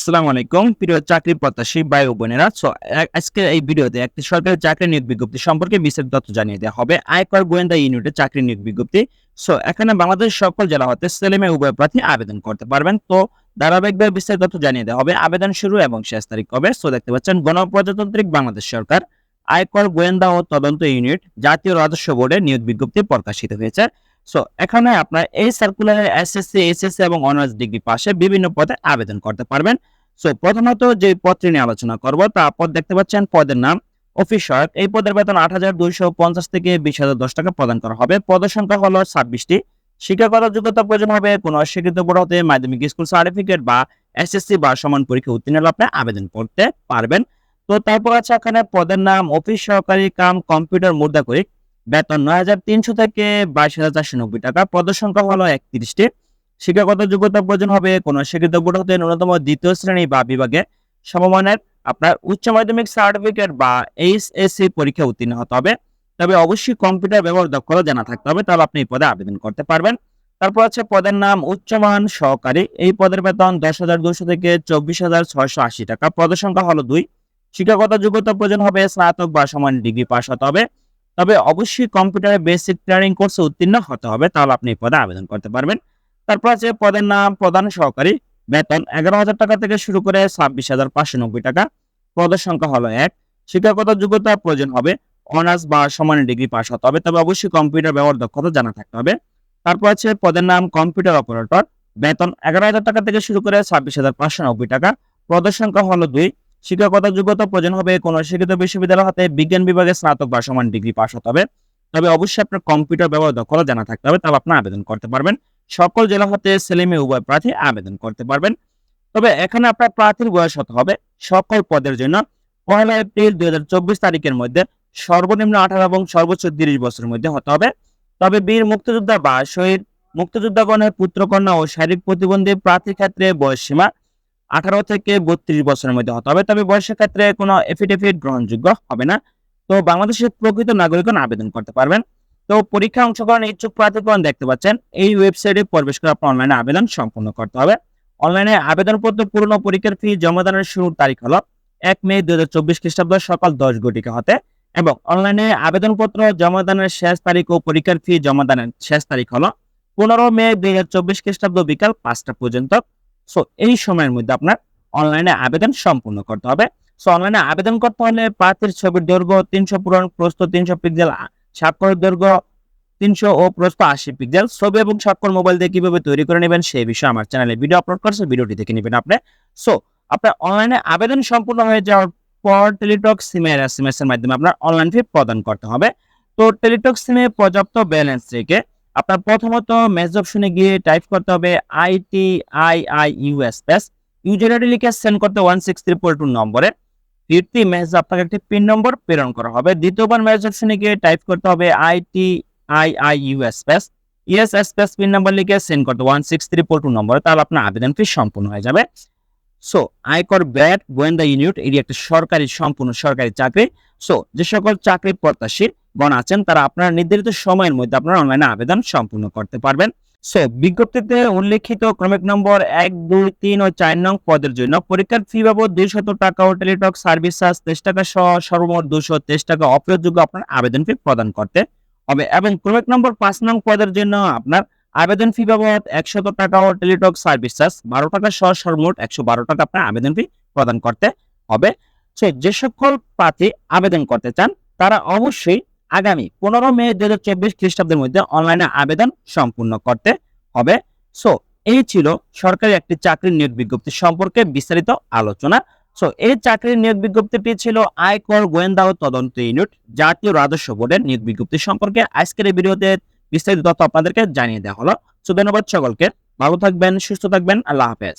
আসসালামু আলাইকুম। প্রিয় চাকরি প্রত্যাশী ভাই বোনেরা, সো আজকে এই ভিডিওতে একটি সরকারি চাকরি নিয়োগ বিজ্ঞপ্তি সম্পর্কে বিস্তারিত তথ্য জানিয়ে দেওয়া হবে। আয়কর গোয়েন্দা ইউনিটে চাকরি নিয়োগ বিজ্ঞপ্তি। সো এখানে বাংলাদেশ সকল জেলা হতে সেলেমে উভয় প্রার্থী আবেদন করতে পারবেন। তো ধারাবাহিকভাবে বিস্তারিত তথ্য জানিয়ে দেওয়া হবে। আবেদন শুরু এবং শেষ তারিখ কবে? সো দেখতে পাচ্ছেন, গণপ্রজাতান্ত্রিক বাংলাদেশ সরকার আয়কর গোয়েন্দা ও তদন্ত ইউনিট জাতীয় রাজস্ব বোর্ডে নিয়োগ বিজ্ঞপ্তি প্রকাশিত হয়েছে। সো এখানে আপনার এই সার্কুলারে এসএসসি এইচএসসি এবং অনার্স ডিগ্রি পাশে বিভিন্ন পদে আবেদন করতে পারবেন। সো প্রথমত যে পদটি নিয়ে আলোচনা করব, তা পদ দেখতে পাচ্ছেন, পদের নাম অফিস সহায়ক এই পদের বেতন আট হাজার দুইশো পঞ্চাশ থেকে বিশ হাজার দশ টাকা প্রদান করা হবে। পদের সংখ্যা হলো ছাব্বিশটি। শিক্ষাগত যোগ্যতা প্রয়োজন হবে কোনো অস্বীকৃত বোর্ড হতে মাধ্যমিক স্কুল সার্টিফিকেট বা এসএসসি বা সমান পরীক্ষা উত্তীর্ণ হলে আপনি আবেদন করতে পারবেন। তো তারপর আছে এখানে পদের নাম অফিস সহকারী কাম কম্পিউটার মুদ্রা করি বেতন নয় হাজার তিনশো থেকে বাইশ হাজার চারশো নব্বই টাকা। পদের সংখ্যা হলো একত্রিশটি। শিক্ষাগত যোগ্যতা প্রয়োজন হবে কোন স্বীকৃত বোর্ড হতে ন্যূনতম দ্বিতীয় শ্রেণি বা বিভাগে সমমানের আপনার উচ্চ মাধ্যমিক সার্টিফিকেট বা এইচএসসি পরীক্ষা উত্তীর্ণ হতে হবে। তবে অবশ্যই কম্পিউটার ব্যবহার দক্ষতা জানা থাকতে হবে, তাহলে আপনি এই পদে আবেদন করতে পারবেন। তারপর আছে পদের নাম উচ্চমান সহকারী। এই পদের বেতন দশ হাজার দুশো থেকে চব্বিশ হাজার ছয়শো আশি টাকা। পদের সংখ্যা হলো দুই। শিক্ষাগত যোগ্যতা প্রয়োজন হবে স্নাতক বা সমান ডিগ্রি পাস হতে হবে। তবে অবশ্যই কম্পিউটারে বেসিক ট্রেনিং কোর্সে উত্তীর্ণ হতে হবে, তাহলে আপনি এই পদে আবেদন করতে পারবেন। তারপর আছে পদের নাম প্রধান সহকারী, বেতন এগারো হাজার টাকা থেকে শুরু করে ছাব্বিশ হাজার পাঁচশো নব্বই টাকা, পদের সংখ্যা হলো এক, শিক্ষাগত যোগ্যতা প্রয়োজন হবে অনার্স বা সমান ডিগ্রি পাস হতে হবে, তবে অবশ্যই কম্পিউটার ব্যবহার দক্ষতা জানা থাকতে হবে। তারপর আছে পদের নাম কম্পিউটার অপারেটর বেতন এগারো হাজার টাকা থেকে শুরু করে ছাব্বিশ হাজার পাঁচশো নব্বই টাকা, পদের সংখ্যা হলো দুই শিক্ষাগত যোগ্যতা প্রয়োজন হবে কোন শিক্ষিত বিশ্ববিদ্যালয় হাতে বিজ্ঞান বিভাগে স্নাতক বা সমান ডিগ্রি পাস হতে হবে। তবে অবশ্যই আপনার কম্পিউটার ব্যবহার দক্ষতা জানা থাকতে হবে, তাহলে আপনি আবেদন করতে পারবেন। সকল জেলা হতে ছেলে মেয়ে উভয় প্রার্থী আবেদন করতে পারবেন। তবে এখানে আপনার প্রার্থীর বয়স হতে হবে সকল পদের জন্য। পয়লা এপ্রিল দুই হাজার চব্বিশ তারিখের মধ্যে সর্বনিম্ন আঠারো এবং সর্বোচ্চ তিরিশ বছরের মধ্যে হতে হবে। তবে বীর মুক্তিযোদ্ধা বা শহীদ মুক্তিযোদ্ধাগণের পুত্রকন্যা ও শারীরিক প্রতিবন্ধী প্রার্থীর ক্ষেত্রে বয়স সীমা আঠারো থেকে বত্রিশ বছরের মধ্যে হতে হবে তবে বয়সের ক্ষেত্রে কোনো এফিডেভিট গ্রহণযোগ্য হবে না। তো বাংলাদেশের প্রকৃত নাগরিকগণ আবেদন করতে পারবেন। তো পরীক্ষা অংশগ্রহণ ইচ্ছুক প্রার্থীগণ দেখতে পাচ্ছেন, এই ওয়েবসাইটে প্রবেশ করে আপনার অনলাইনে আবেদন সম্পূর্ণ করতে হবে। অনলাইনে আবেদনপত্র পূর্ণ পরীক্ষার ফি জমাদানের শুরুর তারিখ হলো এক মে দুই হাজার চব্বিশ খ্রিস্টাব্দ সকাল দশ ঘটিকা হতে এবং অনলাইনে আবেদনপত্র জমাদানের শেষ তারিখ ও পরীক্ষার ফি জমাদানের শেষ তারিখ হলো পনেরো মে দুই হাজার চব্বিশ খ্রিস্টাব্দ বিকাল পাঁচটা পর্যন্ত। সো এই সময়ের মধ্যে আপনার অনলাইনে আবেদন সম্পূর্ণ করতে হবে। সো অনলাইনে আবেদন করতে হলে প্রার্থীর ছবির দৈর্ঘ্য তিনশো পূরণ প্রস্তুত তিনশো পিক্সেল স্বাক্ষরের দৈর্ঘ্য তিনশো ও প্রস্ত আশি পিক্সেল ছবি এবং স্বাক্ষর মোবাইল দিয়ে কীভাবে তৈরি করে নেবেন সেই বিষয়ে আমার চ্যানেলে ভিডিও আপলোড করছে ভিডিওটি দেখে নেবেন আপনি। সো আপনার অনলাইনে আবেদন সম্পূর্ণ হয়ে যাওয়ার পর টেলিটক সিমের এস এম এস এর মাধ্যমে আপনার অনলাইন ফি প্রদান করতে হবে। তো টেলিটক সিমে পর্যাপ্ত ব্যালেন্স রেখে আপনার প্রথমত মেজ অপশনে গিয়ে টাইপ করতে হবে IT I I US pass user ID লিখে সেন্ড করতে one six three four two নম্বরে। ফিরতি মেসেজ আপনাকে একটি পিন নম্বর প্রেরণ করা হবে। দ্বিতীয়বার মেসেজ অপশনে গিয়ে টাইপ করতে হবে IT I I US pass ES space pin number লিখে সেন্ড করতে one six three four two নম্বরে, তাহলে আপনার আবেদন ফি সম্পূর্ণ হয়ে যাবে। সো আয়কর ব্যাট গোয়েন্দা ইউনিট এটি একটা সরকারি, সম্পূর্ণ সরকারি চাকরি। সো যে সকল চাকরি প্রত্যাশী গণ আছেন, তারা আপনার নির্ধারিত সময়ের মধ্যে আপনারা অনলাইনে আবেদন সম্পূর্ণ করতে পারবেন। সো বিজ্ঞপ্তিতে উল্লেখিত ক্রমিক নম্বর এক, দুই, তিন ও চার নং পদের জন্য পরীক্ষার ফি বাবদ দুইশত টাকা ও টেলিটক সার্ভিস চার্জ তেইশ টাকা সহ সর্বমোট দুশো তেইশ টাকা অপ্রয়োগযোগ্য আপনার আবেদন ফি প্রদান করতে হবে। এবং ক্রমিক নম্বর পাঁচ নং পদের জন্য আপনার আবেদন ফি বাবদ একশত টাকা ও টেলিটক সার্ভিস চার্জ বারো টাকা সহ সর্বমোট একশো বারো টাকা আপনার আবেদন ফি প্রদান করতে হবে। সো যে সকল প্রার্থী আবেদন করতে চান, তারা অবশ্যই আগামী পনেরো মে দু হাজার চব্বিশ খ্রিস্টাব্দের মধ্যে অনলাইনে আবেদন সম্পূর্ণ করতে হবে। সো এই ছিল সরকারি একটি চাকরির নিয়োগ বিজ্ঞপ্তি সম্পর্কে বিস্তারিত আলোচনা। সো এই চাকরির নিয়োগ বিজ্ঞপ্তিটি ছিল আয়কর গোয়েন্দা ও তদন্ত ইউনিট জাতীয় রাজস্ব বোর্ডের নিয়োগ বিজ্ঞপ্তি সম্পর্কে। আজকের এই ভিডিওতে বিস্তারিত তথ্য আপনাদেরকে জানিয়ে দেওয়া হলো। সো ধন্যবাদ সকলকে। ভালো থাকবেন, সুস্থ থাকবেন। আল্লাহ হাফেজ।